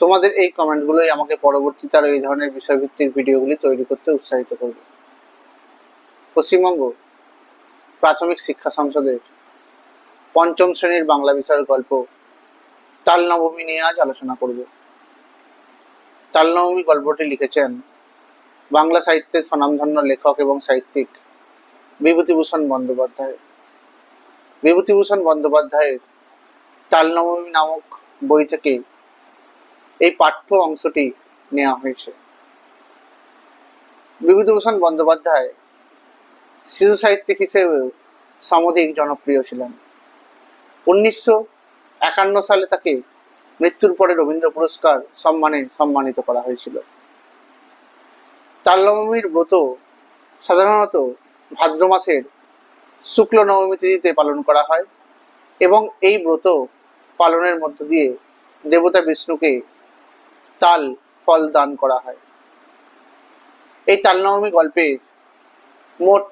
তোমাদের এই কমেন্টগুলোই আমাকে পরবর্তীতে আরও এই ধরনের বিষয়ভিত্তিক ভিডিওগুলি তৈরি করতে উৎসাহিত করবে। পশ্চিমবঙ্গ প্রাথমিক শিক্ষা সংসদের পঞ্চম শ্রেণির বাংলা বিষয়ের গল্প তাল নবমী নিয়ে আজ আলোচনা করব। তাল নবমী গল্পটি লিখেছেন বাংলা সাহিত্যের স্বনামধন্য লেখক এবং সাহিত্যিক বিভূতিভূষণ বন্দ্যোপাধ্যায়। বিভূতিভূষণ বন্দ্যোপাধ্যায়ের তাল নবমী নামক বই থেকে এই পাঠ্য অংশটি নেওয়া হয়েছে। বিভূতিভূষণ বন্দ্যোপাধ্যায় শিশু সাহিত্যিক হিসেবেও সমধিক জনপ্রিয় ছিলেন। উনিশশো একান্ন সালে তাকে মৃত্যুর পরে রবীন্দ্র পুরস্কার সম্মানে সম্মানিত করা হয়েছিল। তাল্লমীর ব্রত সাধারণত ভাদ্র মাসের শুক্ল নবমী তিথিতে পালন করা হয় এবং এই ব্রত পালনের মধ্য দিয়ে দেবতা বিষ্ণুকে তাল ফল দান করা হয়। এই তালনবমী গল্পে মোট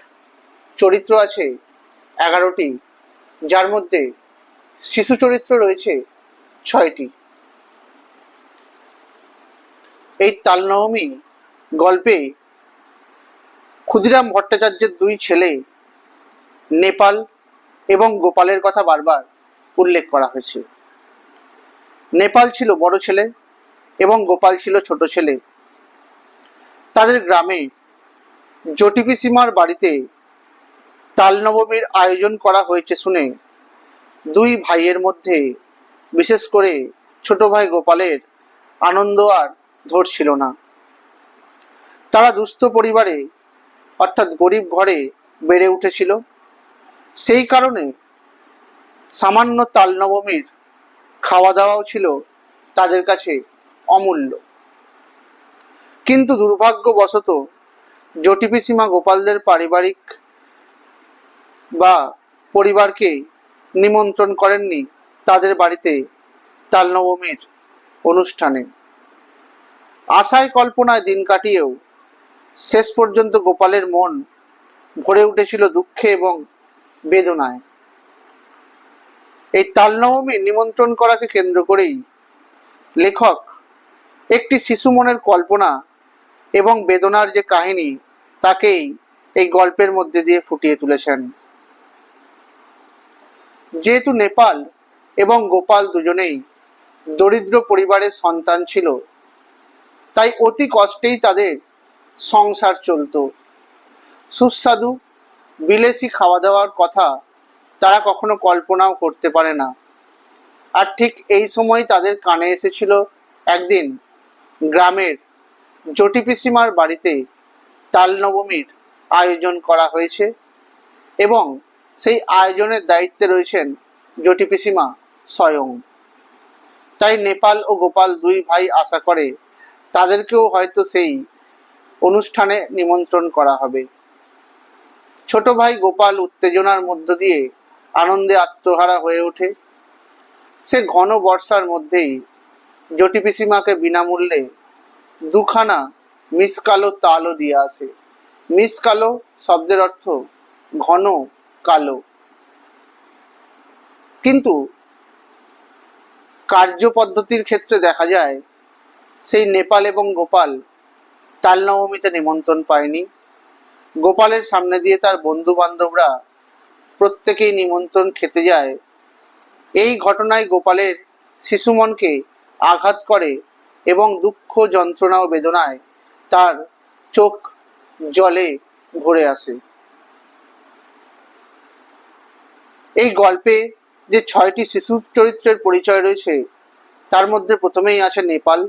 চরিত্র আছে এগারোটি, যার মধ্যে শিশু চরিত্র রয়েছে ছয়টি। এই তালনবমী গল্পে ক্ষুদিরাম ভট্টাচার্যের দুই ছেলে নেপাল এবং গোপালের কথা বারবার উল্লেখ করা হয়েছে। নেপাল ছিল বড় ছেলে এবং গোপাল ছিল ছোট ছেলে। তাদের গ্রামে জটিপি সীমার বাড়িতে তাল নবমীর আয়োজন করা হয়েছে শুনে দুই ভাইয়ের মধ্যে, বিশেষ করে ছোট ভাই গোপালের আনন্দ আর ধরছিল না। তারা দুস্থ পরিবারে, অর্থাৎ গরিব ঘরে বেড়ে উঠেছিল। সেই কারণে সামান্য তাল নবমীর খাওয়া দাওয়াও ছিল তাদের কাছে অমূল্য। কিন্তু দুর্ভাগ্যবশত জটিপি সীমা গোপালদের পারিবারিক বা পরিবারকে নিমন্ত্রণ করেননি তাদের বাড়িতে তাল নবমীর অনুষ্ঠানে। আশায় কল্পনায় দিন কাটিয়েও শেষ পর্যন্ত গোপালের মন ভরে উঠেছিল দুঃখে এবং বেদনায়। এই তাল নবমীর নিমন্ত্রণ করাকে কেন্দ্র করেই লেখক একটি শিশু মনের কল্পনা এবং বেদনার যে কাহিনী, তাকেই এই গল্পের মধ্যে দিয়ে ফুটিয়ে তুলেছেন। যেহেতু নেপাল এবং গোপাল দুজনেই দরিদ্র পরিবারের সন্তান ছিল, তাই অতি কষ্টেই তাদের সংসার চলতো। সুস্বাদু, বিলেসি খাওয়া দাওয়ার কথা তারা কখনো কল্পনাও করতে পারে না। আর ঠিক এই সময় তাদের কানে এসেছিল একদিন গ্রামের জটি পিসিমার বাড়িতে তাল নবমীর আয়োজন করা হয়েছে এবং সেই আয়োজনের দায়িত্বে রয়েছেন জটি পিসিমা স্বয়ং। তাই নেপাল ও গোপাল দুই ভাই আশা করে তাদেরকেও হয়তো সেই অনুষ্ঠানে নিমন্ত্রণ করা হবে। ছোট ভাই গোপাল উত্তেজনার মধ্য দিয়ে আনন্দে আত্মহারা হয়ে ওঠে। সে ঘন বর্ষার মধ্যেই জটি পিসিমাকে বিনামূল্যে দুখানা মিসকালো তালও দিয়ে আসে। মিসকালো শব্দের অর্থ ঘন, কালো। কিন্তু কার্য পদ্ধতির ক্ষেত্রে দেখা যায়, সেই নেপাল এবং গোপাল তাল নবমীতে নিমন্ত্রণ পায়নি। গোপালের সামনে দিয়ে তার বন্ধু বান্ধবরা প্রত্যেকেই নিমন্ত্রণ খেতে যায়। এই ঘটনায় গোপালের শিশুমনকে আঘাত করে এবং দুঃখ, যন্ত্রণা ও বেদনায় তার চোখ জলে ভরে আসে। এই গল্পে যে ছয়টি শিশু চরিত্রের পরিচয় রয়েছে, তার মধ্যে প্রথমেই আছে নেপাল।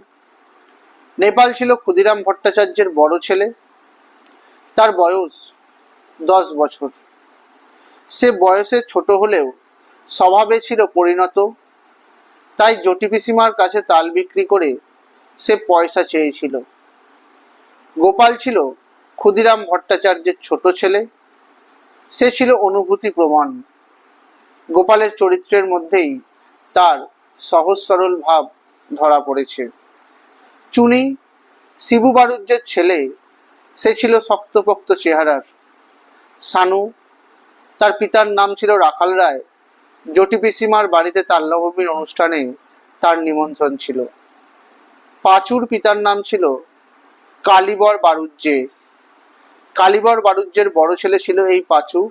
নেপাল ছিল ক্ষুদিরাম ভট্টাচার্যের বড় ছেলে। তার বয়স দশ বছর। সে বয়সে ছোট হলেও স্বভাবে ছিল পরিণত। তাই জটি পিসিমার কাছে তাল বিক্রি করে সে পয়সা চেয়েছিল। গোপাল ছিল ক্ষুদিরাম ভট্টাচার্যের ছোট ছেলে। সে ছিল অনুভূতি প্রমাণ। গোপালের চরিত্রের মধ্যেই তার সহজ সরল ভাব ধরা পড়েছে। চুনি, শিবু বারুজ্যের ছেলে, সে ছিল শক্তপোক্ত চেহারার। সানু, তার পিতার নাম ছিল রাখাল রায় জটি পিসিমার বাড়িতে তাল্লভূমির অনুষ্ঠানে তার নিমন্ত্রণ ছিল। পাঁচুর পিতার নাম ছিল কালীবর বারুজ্যে। কালীবর বারুজ্যের বড় ছেলে ছিল এই পাঁচু।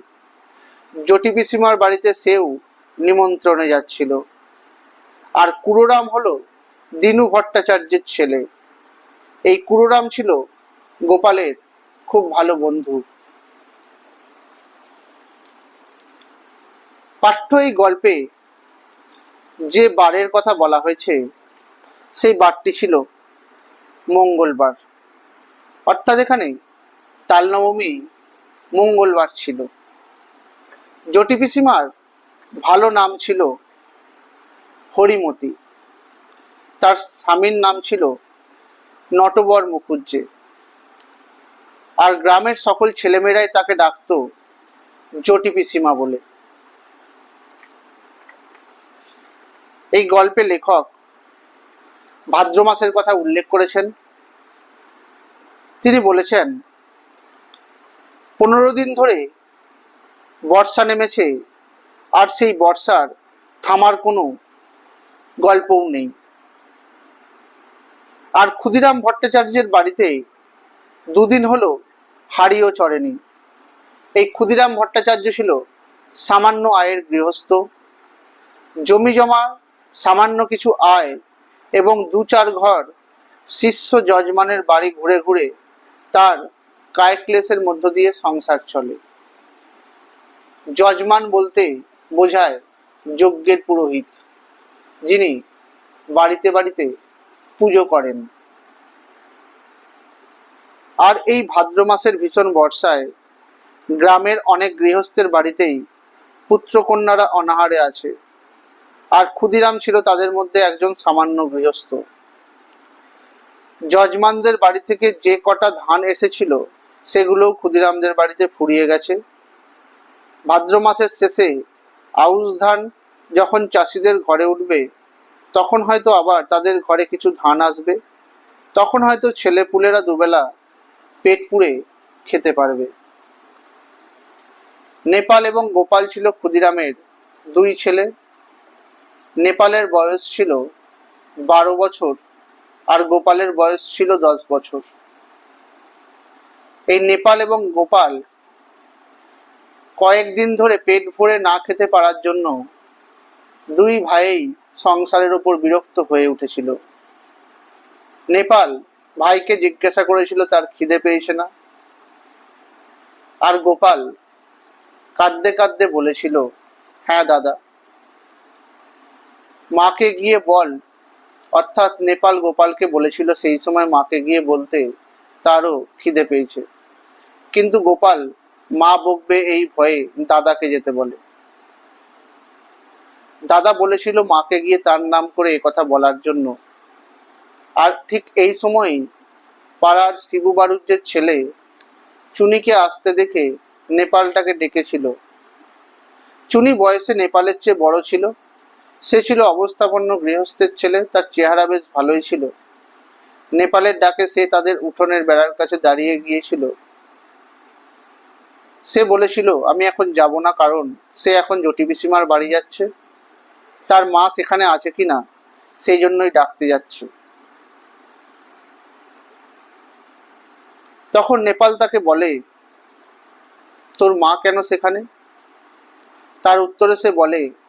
জটি পিসিমার বাড়িতে সেও নিমন্ত্রণে যাচ্ছিল। আর কুরোরাম হলো দিনু ভট্টাচার্যের ছেলে। এই কুরোরাম ছিল গোপালের খুব ভালো বন্ধু। পাঠ্য এই গল্পে যে বারের কথা বলা হয়েছে, সেই বারটি ছিল মঙ্গলবার। অর্থাৎ এখানে তালনবমী মঙ্গলবার ছিল। জটি পিসিমার ভালো নাম ছিল হরিমতি। তার স্বামীর নাম ছিল নটবর মুখুজ্জে। আর গ্রামের সকল ছেলেমেয়েরাই তাকে ডাকতো জটি পিসিমা বলে। এই গল্পে লেখক ভাদ্র মাসের কথা উল্লেখ করেছেন। তিনি বলেছেন, পনেরো দিন ধরে বর্ষা নেমেছে আর সেই বর্ষার থামার কোনো গল্পও নেই। আর ক্ষুদিরাম ভট্টাচার্যের বাড়িতে দুদিন হলো হাড়িও চড়েনি। এই ক্ষুদিরাম ভট্টাচার্য ছিল সামান্য আয়ের গৃহস্থ। জমি জমা সামান্য কিছু আয় এবং দু চার ঘর শিষ্য যজমানের বাড়ি ঘুরে ঘুরে তার কায়ক্লেশের মধ্য দিয়ে সংসার চলে। যজমান বলতে বোঝায় যজ্ঞের পুরোহিত, যিনি বাড়িতে বাড়িতে পুজো করেন। আর এই ভাদ্র মাসের ভীষণ বর্ষায় গ্রামের অনেক গৃহস্থের বাড়িতেই পুত্রকন্যারা অনাহারে আছে। আর ক্ষুদিরাম ছিল তাদের মধ্যে একজন সামান্য গৃহস্থ। যজমানদের বাড়ি থেকে যে কটা ধান এসেছিল, সেগুলোও ক্ষুদিরামদের বাড়িতে ফুরিয়ে গেছে। ভাদ্র মাসের শেষে আউশ ধান যখন চাষিদের ঘরে উঠবে, তখন হয়তো আবার তাদের ঘরে কিছু ধান আসবে। তখন হয়তো ছেলে পুলেরা দুবেলা পেট পুড়ে খেতে পারবে। নেপাল এবং গোপাল ছিল ক্ষুদিরামের দুই ছেলে। নেপালের বয়স ছিল বারো বছর আর গোপালের বয়স ছিল দশ বছর। এই নেপাল এবং গোপাল কয়েকদিন ধরে পেট ভরে না খেতে পারার জন্য দুই ভাইই সংসারের উপর বিরক্ত হয়ে উঠেছিল। নেপাল ভাইকে জিজ্ঞাসা করেছিল, তার খিদে পেয়েছে না? আর গোপাল কাঁদতে কাঁদতে বলেছিল হ্যাঁ দাদা মাকে গিয়ে বল। অর্থাৎ নেপাল গোপালকে বলেছিল সেই সময় মাকে গিয়ে বলতে তারও খিদে পেয়েছে। কিন্তু গোপাল, মা বকবে এই ভয়ে দাদাকে যেতে বলে। দাদা বলেছিল মাকে গিয়ে তার নাম করে কথা বলার জন্য। আর ঠিক এই সময়ই পাড়ার শিবু বারুজ্যের ছেলে চুনিকে আসতে দেখে নেপালটাকে ডেকেছিল। চুনি বয়সে নেপালের চেয়ে বড় ছিল। সে ছিল অবস্থাপন্ন গৃহস্থের ছেলে, তার চেহারা বেশ ভালোই ছিল। নেপালের ডাকে সে তাদের উঠোনের বেড়ার কাছে দাঁড়িয়ে গিয়েছিল। সে বলেছিল, আমি এখন যাব না, কারণ সে এখন জটি বাড়ি যাচ্ছে। তার মা সেখানে আছে কি না, সেই জন্যই ডাকতে যাচ্ছে। তখন নেপাল তাকে বলে, তোর মা কেন সেখানে? তার উত্তরে সে বলে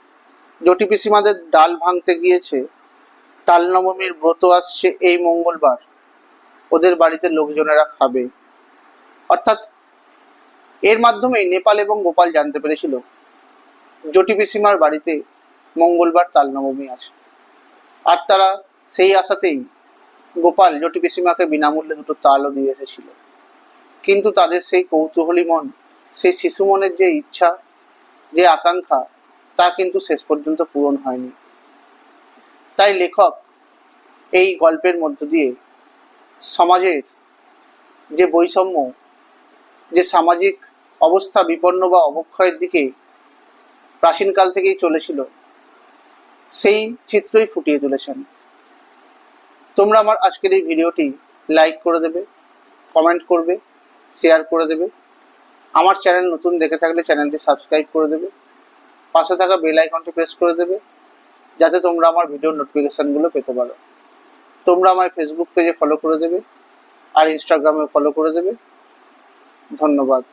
জটি পিসিমাদের ডাল ভাঙতে গিয়েছে, তাল নবমীর ব্রত আসছে এই মঙ্গলবার। ওদের বাড়িতে লোকজনেরা খাবে। অর্থাৎ এর মাধ্যমেই নেপাল এবং গোপাল জানতে পেরেছিল, জটি পিসিমার বাড়িতে মঙ্গলবার তাল নবমী আছে। আর তারা সেই আশাতেই গোপাল জটি পিসিমাকে বিনামূল্যে দুটো তালও দিয়ে এসেছিল। কিন্তু তাদের সেই কৌতূহলী মন, সেই শিশু মনের যে ইচ্ছা, যে আকাঙ্ক্ষা তা কিন্তু শেষ পর্যন্ত পূরণ হয়নি। তাই লেখক এই গল্পের মধ্য দিয়ে সমাজের যে বৈষম্য, যে সামাজিক অবস্থা বিপন্ন বা অবক্ষয়ের দিকে প্রাচীনকাল থেকেই চলেছিল, সেই চিত্রই ফুটিয়ে তুলেছেন। তোমরা আমার আজকের এই ভিডিওটি লাইক করে দেবে, কমেন্ট করবে, শেয়ার করে দেবে। আমার চ্যানেল নতুন দেখে থাকলে চ্যানেলটি সাবস্ক্রাইব করে দেবে। পাশে থাকা বেল আইকনটি প্রেস করে দেবে, যাতে তোমরা আমার ভিডিওর নোটিফিকেশনগুলো পেতে পারো। তোমরা আমার ফেসবুক পেজে ফলো করে দেবে, আর ইনস্টাগ্রামে ফলো করে দেবে। ধন্যবাদ।